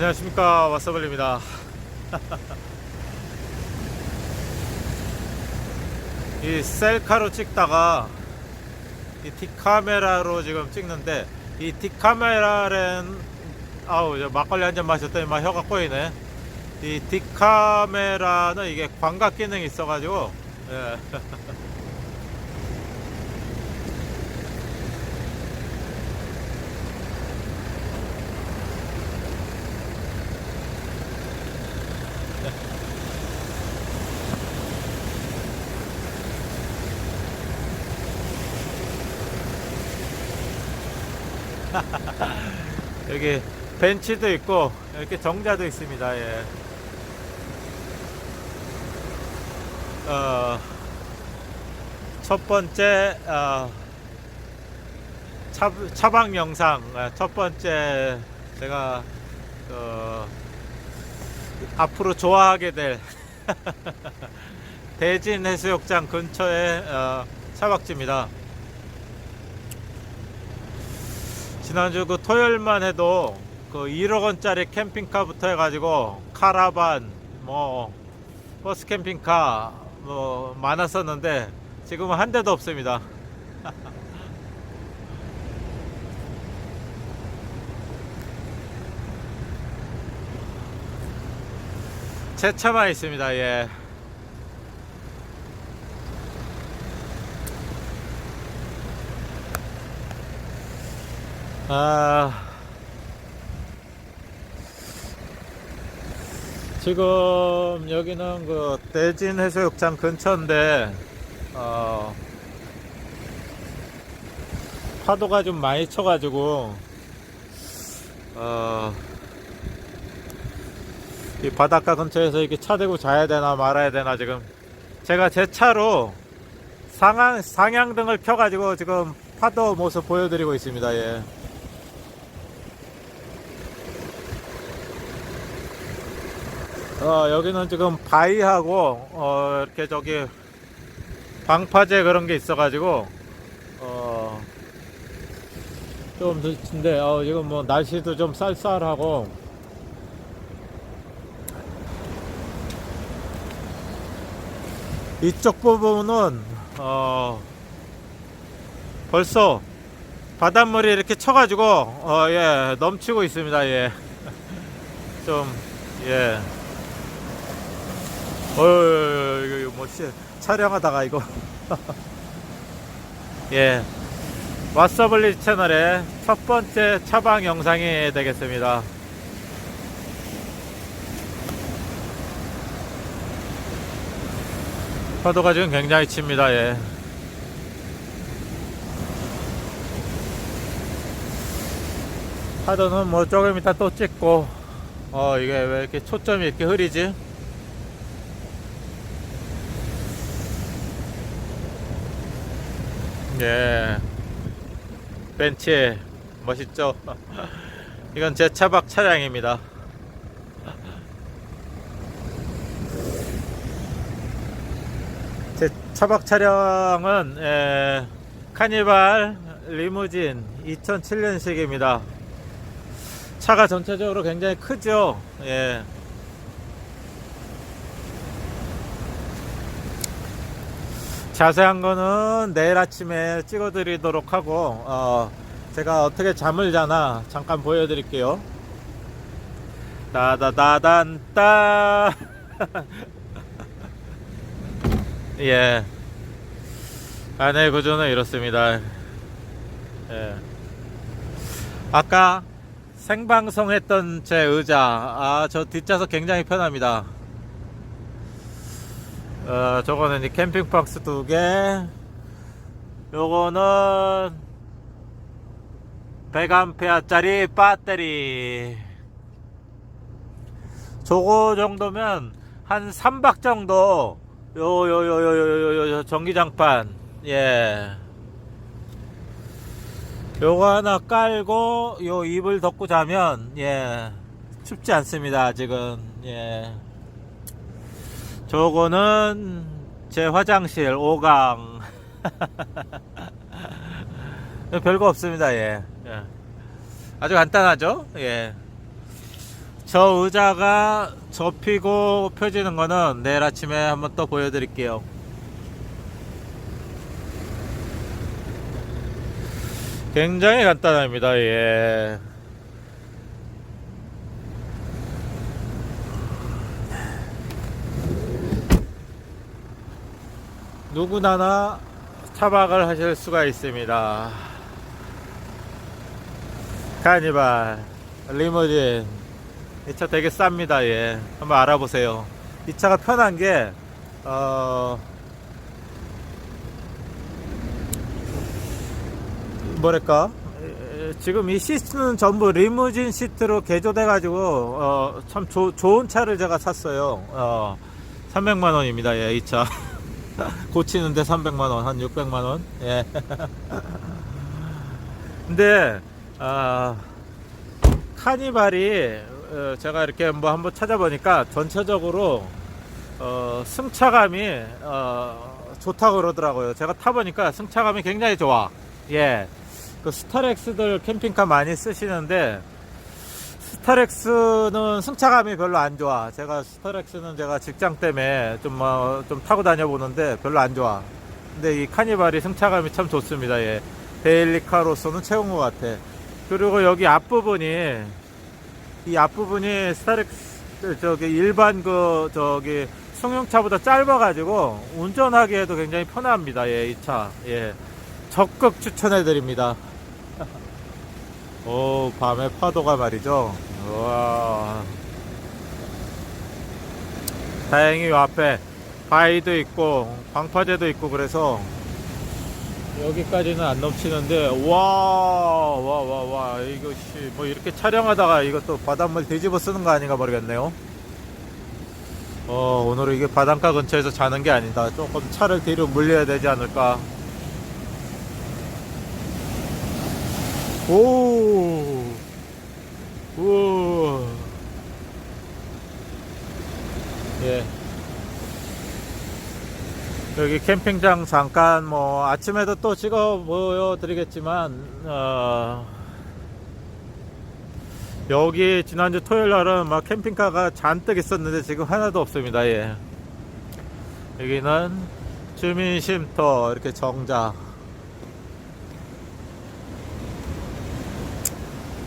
안녕하십니까. 와서블입니다. 이 셀카로 찍다가 이 뒷카메라로 지금 찍는데 이 뒷카메라는 아우 저 막걸리 한 잔 마셨더니 막 혀가 꼬이네. 이 뒷카메라는 이게 광각 기능이 있어 가지고 예. 여기 벤치도 있고 이렇게 정자도 있습니다. 예. 어, 첫 번째 어, 차, 차박 영상 어, 첫 번째 제가 어, 앞으로 좋아하게 될 대진 해수욕장 근처의 어, 차박지입니다. 지난주 그 토요일만 해도 그 1억 원짜리 캠핑카부터 해가지고 카라반 뭐 버스 캠핑카 뭐 많았었는데 지금은 한 대도 없습니다. 제 차만 있습니다. 예. 아, 지금 여기는 그 대진 해수욕장 근처인데, 어, 파도가 좀 많이 쳐가지고, 어, 이 바닷가 근처에서 이렇게 차 대고 자야 되나 말아야 되나 지금 제가 제 차로 상향, 상향등을 켜가지고 지금 파도 모습 보여드리고 있습니다. 예. 어, 여기는 지금 바위하고, 어, 이렇게 저기, 방파제 그런 게 있어가지고, 어, 좀, 근데, 어, 지금 뭐, 날씨도 좀 쌀쌀하고, 이쪽 부분은, 어, 벌써 바닷물이 이렇게 쳐가지고, 어, 예, 넘치고 있습니다, 예. 좀, 예. 어휴, 이거, 이거 뭐, 씨, 촬영하다가 이거. 예. 왓서블리 채널의 첫 번째 차방 영상이 되겠습니다. 파도가 지금 굉장히 칩니다, 예. 파도는 뭐 조금 이따 또 찍고, 어, 이게 왜 이렇게 초점이 이렇게 흐리지? 예. 벤치 멋있죠? 이건 제 차박 차량입니다. 제 차박 차량은 에, 카니발 리무진 2007년식입니다. 차가 전체적으로 굉장히 크죠. 예. 자세한 거는 내일 아침에 찍어 드리도록 하고 어, 제가 어떻게 잠을 자나 잠깐 보여 드릴게요. 따다다단따. 예. 안의 구조는 이렇습니다. 예. 아까 생방송 했던 제 의자 아 저 뒷좌석 굉장히 편합니다 어, 저거는 이 캠핑 박스 두 개. 요거는 100암페어짜리 배터리. 저거 정도면 한 3박 정도 요 요 요 요 요 요 전기장판 예. 요거 하나 깔고 요 이불 덮고 자면 예. 춥지 않습니다. 아직은 예. 저거는 제 화장실 5강 별거 없습니다 예. 예. 아주 간단하죠 예. 저 의자가 접히고 펴지는 거는 내일 아침에 한번 또 보여드릴게요. 굉장히 간단합니다. 예. 누구나나 차박을 하실 수가 있습니다. 카니발, 리무진. 이 차 되게 쌉니다, 예. 한번 알아보세요. 이 차가 편한 게, 어, 뭐랄까. 에, 지금 이 시트는 전부 리무진 시트로 개조돼 가지고, 어, 참 조- 좋은 차를 제가 샀어요. 어, 300만 원입니다, 예, 이 차. 고치는데 300만원, 한 600만원. 예. 근데, 아, 카니발이 어, 제가 이렇게 뭐 한번 찾아보니까 전체적으로 어, 승차감이 어, 좋다고 그러더라고요. 제가 타보니까 승차감이 굉장히 좋아. 예. 그 스타렉스들 캠핑카 많이 쓰시는데 스타렉스는 승차감이 별로 안 좋아. 제가 스타렉스는 제가 직장 때문에 좀, 뭐, 좀 타고 다녀보는데 별로 안 좋아. 근데 이 카니발이 승차감이 참 좋습니다. 예. 데일리카로서는 최고인 것 같아. 그리고 여기 앞부분이 이 앞부분이 스타렉스 저기 일반 그 저기 승용차보다 짧아가지고 운전하기에도 굉장히 편합니다. 예, 이 차. 예, 적극 추천해 드립니다. 오, 밤에 파도가 말이죠. 와. 다행히 요 앞에 바위도 있고 방파제도 있고 그래서 여기까지는 안 넘치는데 와와와 와. 이거 씨뭐 이렇게 촬영하다가 이것도 바닷물 뒤집어 쓰는 거 아닌가 모르겠네요. 어 오늘은 이게 바닷가 근처에서 자는 게 아니다. 조금 차를 뒤로 물려야 되지 않을까. 오 예. 여기 캠핑장 잠깐 뭐 아침에도 또 찍어 보여드리겠지만 어 여기 지난주 토요일 날은 막 캠핑카가 잔뜩 있었는데 지금 하나도 없습니다. 예. 여기는 주민 쉼터 이렇게 정자.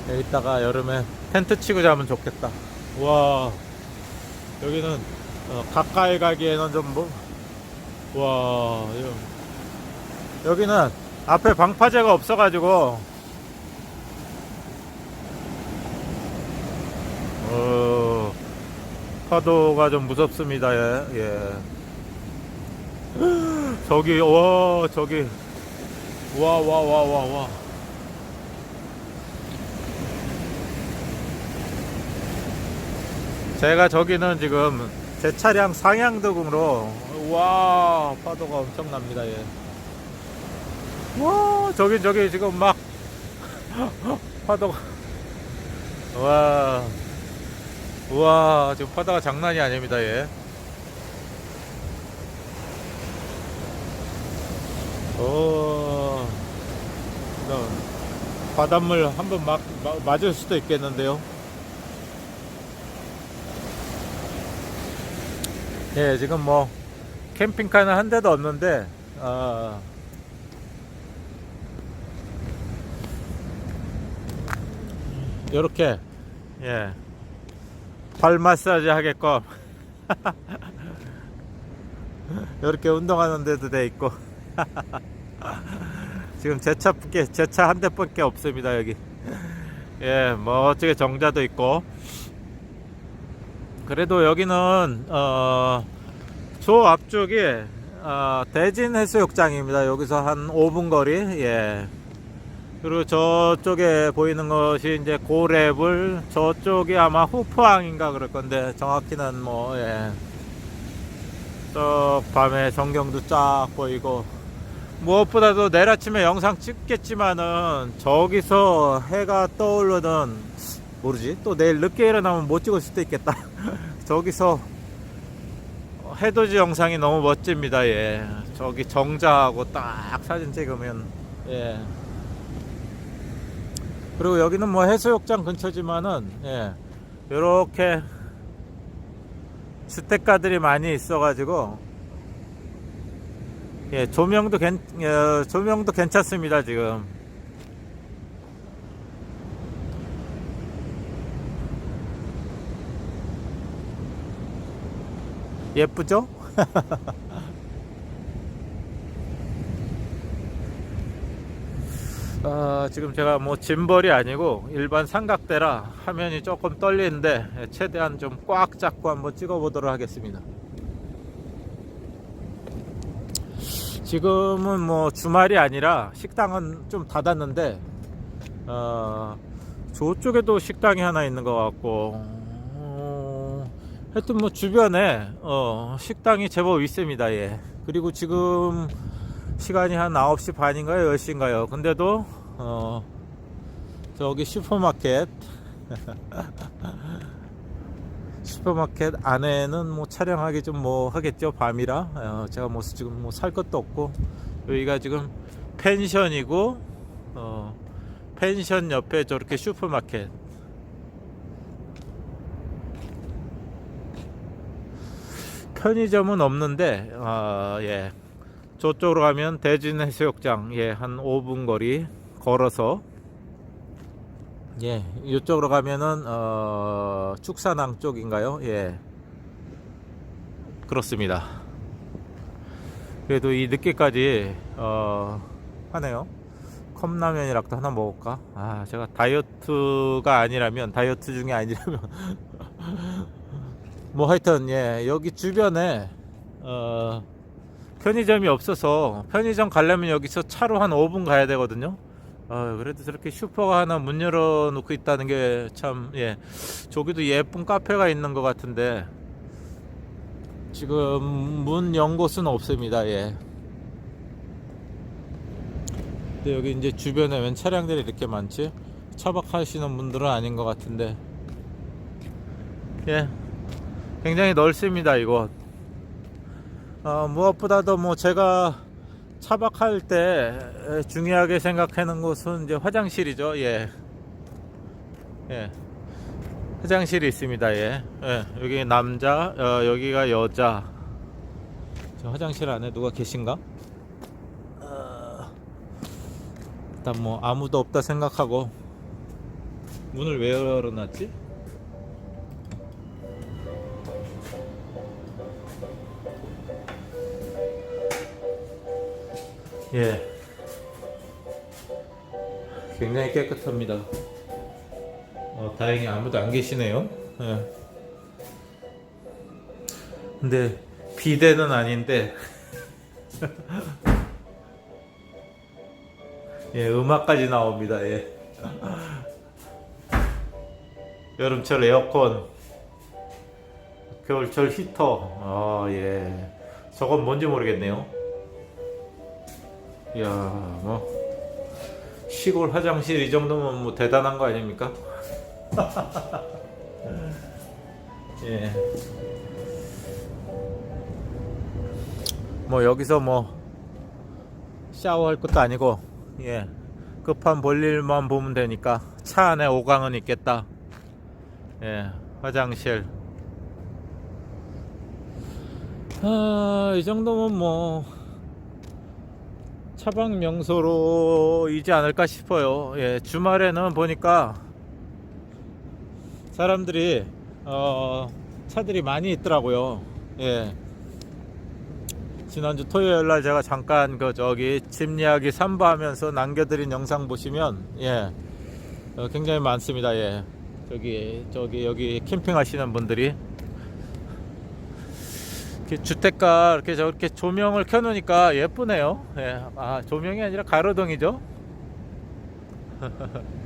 여기다가 여름에 텐트 치고 자면 좋겠다 와 여기는 어, 가까이 가기에는 좀 뭐, 와, 여- 여기는 앞에 방파제가 없어가지고, 어, 파도가 좀 무섭습니다, 예, 예. 저기, 와, 저기, 와, 와, 와, 와, 와. 제가 저기는 지금 제 차량 상향등으로 와 파도가 엄청납니다 예. 와 저기 저기 지금 막 파도가 와 우와 지금 파도가 장난이 아닙니다 예. 오 바닷물 한번 막, 막 맞을 수도 있겠는데요 예, 지금 뭐 캠핑카는 한 대도 없는데 어, 이렇게 예, 발 마사지 하게끔 이렇게 운동하는 데도 돼 있고. 지금 제 차밖에 제 차 한 대밖에 없습니다 여기. 예, 뭐 어쩌게 정자도 있고 그래도 여기는 어, 저 앞쪽이 어, 대진 해수욕장입니다. 여기서 한 5분 거리. 예. 그리고 저쪽에 보이는 것이 이제 고래불, 저쪽이 아마 후포항인가 그럴 건데 정확히는 뭐 예. 저 밤에 전경도 쫙 보이고 무엇보다도 내일 아침에 영상 찍겠지만은 저기서 해가 떠오르는 모르지 또 내일 늦게 일어나면 못 찍을 수도 있겠다 저기서 해돋이 영상이 너무 멋집니다 예. 저기 정자하고 딱 사진 찍으면 예. 그리고 여기는 뭐 해수욕장 근처지만은 예. 요렇게 주택가들이 많이 있어가지고 예 조명도 괜 어, 조명도 괜찮습니다 지금 예쁘죠? 아, 지금 제가 뭐 짐벌이 아니고 일반 삼각대라 화면이 조금 떨리는데 예, 최대한 좀 꽉 잡고 한번 찍어 보도록 하겠습니다. 지금은 뭐 주말이 아니라 식당은 좀 닫았는데 어, 저쪽에도 식당이 하나 있는 것 같고 어, 하여튼 뭐 주변에 어, 식당이 제법 있습니다. 예. 그리고 지금 시간이 한 9시 반인가요? 10시인가요? 근데도 어, 저기 슈퍼마켓 슈퍼마켓 안에는 뭐 촬영하기 좀 뭐 하겠죠 밤이라 어, 제가 뭐 지금 뭐 살 것도 없고 여기가 지금 펜션이고 어, 펜션 옆에 저렇게 슈퍼마켓 편의점은 없는데 어, 예. 저쪽으로 가면 대진 해수욕장 예 한 5분 거리 걸어서 예 이쪽으로 가면은 어 축산항 쪽인가요? 예. 그렇습니다. 그래도 이 늦게까지 어 하네요. 컵라면이라도 하나 먹을까? 아 제가 다이어트가 아니라면 다이어트 중에 아니라면 뭐 하여튼 예 여기 주변에 어 편의점이 없어서 편의점 가려면 여기서 차로 한 5분 가야 되거든요. 어, 그래도 저렇게 슈퍼가 하나 문 열어 놓고 있다는 게 참, 예. 저기도 예쁜 카페가 있는 것 같은데, 지금 문 연 곳은 없습니다, 예. 근데 여기 이제 주변에 웬 차량들이 이렇게 많지? 차박하시는 분들은 아닌 것 같은데, 예. 굉장히 넓습니다, 이곳. 어, 무엇보다도 뭐 제가 차박할 때 중요하게 생각하는 곳은 이제 화장실이죠. 예. 예. 화장실이 있습니다. 예. 예. 여기 남자, 어, 여기가 여자. 저 화장실 안에 누가 계신가? 어, 일단 뭐 아무도 없다 생각하고 문을 왜 열어놨지? 예. 굉장히 깨끗합니다. 어, 다행히 아무도 안 계시네요. 예. 근데 비대는 아닌데 예, 음악까지 나옵니다. 예. 여름철 에어컨, 겨울철 히터. 아, 예. 저건 뭔지 모르겠네요. 이야 뭐 시골 화장실 이 정도면 뭐 대단한 거 아닙니까? 예. 뭐 여기서 뭐 샤워할 것도 아니고 예 급한 볼일만 보면 되니까 차 안에 오강은 있겠다. 예 화장실. 아 이 정도면 뭐 차박 명소로이지 않을까 싶어요. 예, 주말에는 보니까 사람들이 어, 차들이 많이 있더라고요. 예. 지난주 토요일 날 제가 잠깐 그 저기 집 이야기 삼부하면서 남겨드린 영상 보시면 예 어, 굉장히 많습니다. 예 저기 저기 여기 캠핑하시는 분들이 이렇게 주택가 이렇게 저렇게 조명을 켜놓으니까 예쁘네요. 예. 아 조명이 아니라 가로등이죠.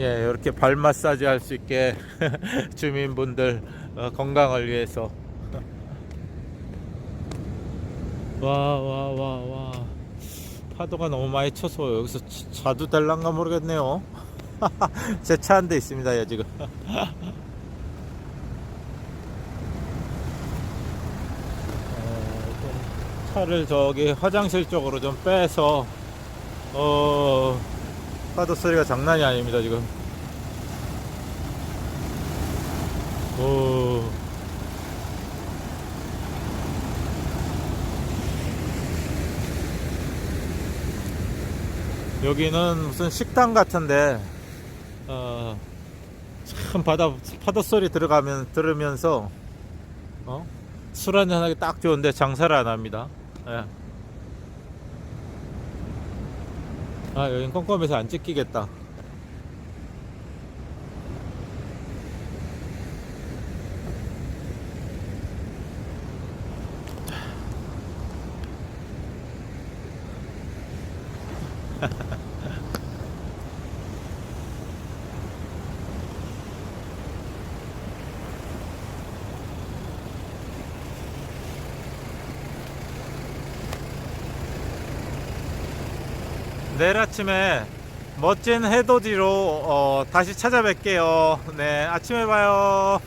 예, 이렇게 발 마사지 할 수 있게 주민분들 어, 건강을 위해서 와 와 와 와 파도가 너무 많이 쳐서 여기서 자- 자도 될란가 모르겠네요. 제 차 한 대 있습니다, 요 지금. 어, 좀 차를 저기 화장실 쪽으로 좀 빼서 어 파도 소리가 장난이 아닙니다 지금 오 여기는 무슨 식당 같은데 어, 참 바다 파도 소리 들어가면 들으면서 어? 술 한잔 하기 딱 좋은데 장사를 안 합니다. 예. 아 여긴 껌껌해서 안 찍히겠다. 내일 아침에 멋진 해돋이로 어, 다시 찾아뵐게요. 네, 아침에 봐요.